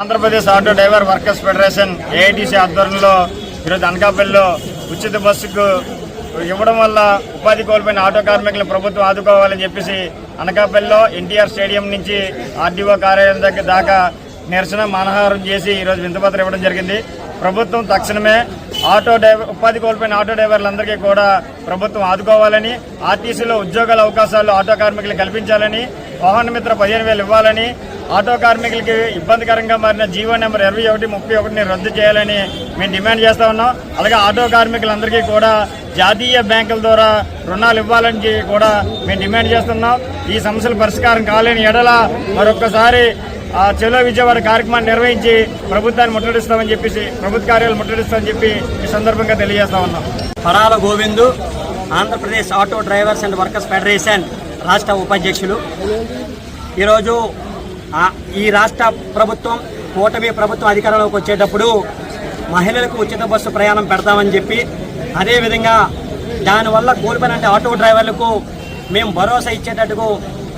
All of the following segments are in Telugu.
Andhra Pradesh auto driver workers federation AITC ఆధ్వర్యంలో ఈరోజు అనకాపల్లిలో ఉచిత బస్సుకు ఇవ్వడం వల్ల ఉపాధి కోల్పోయిన ఆటో కార్మికులను ప్రభుత్వం ఆదుకోవాలని చెప్పేసి అనకాపల్లిలో ఎన్టీఆర్ స్టేడియం నుంచి ఆర్డీఓ కార్యాలయం దగ్గర దాకా నిరసన మానహారం చేసి ఈరోజు వింతపత్రం ఇవ్వడం జరిగింది. ప్రభుత్వం తక్షణమే ఆటో డ్రైవర్ ఉపాధి కోల్పోయిన ఆటో డ్రైవర్లందరికీ కూడా ప్రభుత్వం ఆదుకోవాలని ఆర్టీసీలో ఉద్యోగాల అవకాశాలు ఆటో కార్మికులకు కల్పించాలని వాహన మిత్ర పదిహేను వేలు ఇవ్వాలని ఆటో కార్మికులకి ఇబ్బందికరంగా మారిన జీవో నెంబర్ ఇరవై ఒకటి ముప్పై ఒకటిని రద్దు చేయాలని మేము డిమాండ్ చేస్తూ ఉన్నాం. అలాగే ఆటో కార్మికులందరికీ కూడా జాతీయ బ్యాంకుల ద్వారా రుణాలు ఇవ్వాలని కూడా మేము డిమాండ్ చేస్తున్నాం. ఈ సమస్యల పరిష్కారం కాలేని ఎడల మరొక్కసారి చెలో విజయవాడ కార్యక్రమాన్ని నిర్వహించి ప్రభుత్వాన్ని ముట్టడిస్తామని చెప్పేసి ప్రభుత్వ కార్యాలు ముట్టడిస్తామని చెప్పి ఈ సందర్భంగా తెలియజేస్తా ఉన్నాం. Parala Govindu Andhra Pradesh auto drivers and workers federation రాష్ట్ర ఉపాధ్యక్షులు. ఈరోజు ఈ రాష్ట్ర ప్రభుత్వం కూటమి ప్రభుత్వం అధికారంలోకి వచ్చేటప్పుడు మహిళలకు ఉచిత బస్సు ప్రయాణం పెడతామని చెప్పి అదేవిధంగా దానివల్ల కోల్పోయిన ఆటో డ్రైవర్లకు మేము భరోసా ఇచ్చేటట్టుకు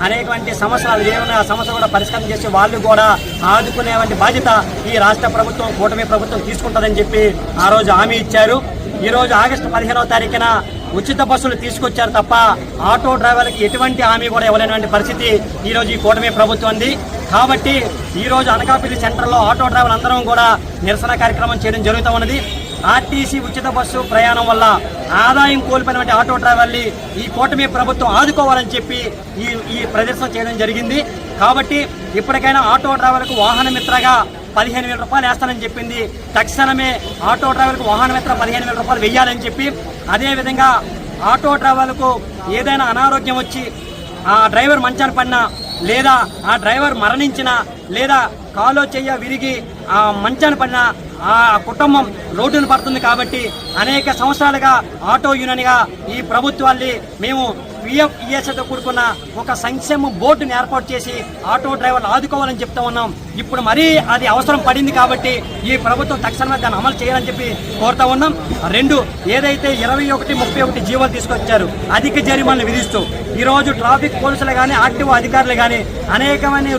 అనేకవంటి సమస్యలు ఏమైనా ఆ సమస్య కూడా పరిష్కారం చేసి వాళ్ళు కూడా ఆదుకునేవంటి బాధ్యత ఈ రాష్ట్ర ప్రభుత్వం కూటమి ప్రభుత్వం తీసుకుంటుందని చెప్పి ఆ రోజు హామీ ఇచ్చారు. ఈరోజు ఆగస్టు పదిహేనవ తారీఖున ఉచిత బస్సులు తీసుకొచ్చారు తప్ప ఆటో డ్రైవర్లకు ఎటువంటి హామీ కూడా ఇవ్వలేనటువంటి పరిస్థితి ఈ రోజు ఈ కూటమి ప్రభుత్వం ఉంది కాబట్టి ఈ రోజు అనకాపల్లి సెంటర్లో ఆటో డ్రైవర్లు అందరం కూడా నిరసన కార్యక్రమం చేయడం జరుగుతూ ఉన్నది. ఆర్టీసీ ఉచిత బస్సు ప్రయాణం వల్ల ఆదాయం కోల్పోయినటువంటి ఆటో డ్రైవర్లు ఈ కూటమి ప్రభుత్వం ఆదుకోవాలని చెప్పి ఈ ఈ ప్రదర్శన చేయడం జరిగింది. కాబట్టి ఇప్పటికైనా ఆటో డ్రైవర్లకు వాహన మిత్రగా పదిహేను వేల రూపాయలు వేస్తానని చెప్పింది. తక్షణమే ఆటో డ్రైవర్కు వాహన మిత్ర పదిహేను వేల రూపాయలు వెయ్యాలని చెప్పి అదేవిధంగా ఆటో డ్రైవర్లకు ఏదైనా అనారోగ్యం వచ్చి ఆ డ్రైవర్ మంచాన పడినా లేదా ఆ డ్రైవర్ మరణించిన లేదా కాలో చెయ్య విరిగి ఆ మంచాన పడిన ఆ కుటుంబం రోడ్డును పడుతుంది కాబట్టి అనేక సంవత్సరాలుగా ఆటో యూనియన్గా ఈ ప్రభుత్వాన్ని మేము విఎఫ్ఈఎస్ఐతో కూడుకున్న ఒక సంక్షేమ బోర్డుని ఏర్పాటు చేసి ఆటో డ్రైవర్లు ఆదుకోవాలని చెప్తా ఉన్నాం. ఇప్పుడు మరీ అది అవసరం పడింది కాబట్టి ఈ ప్రభుత్వం తక్షణమే దాన్ని అమలు చేయాలని చెప్పి కోరుతా ఉన్నాం. రెండు ఏదైతే ఇరవై ఒకటి ముప్పై ఒకటి జీవోలు తీసుకొచ్చారు అధిక జరిమానాలు విధిస్తూ ఈరోజు ట్రాఫిక్ పోలీసులు కానీ ఆర్టీఓ అధికారులు కానీ అనేకమైన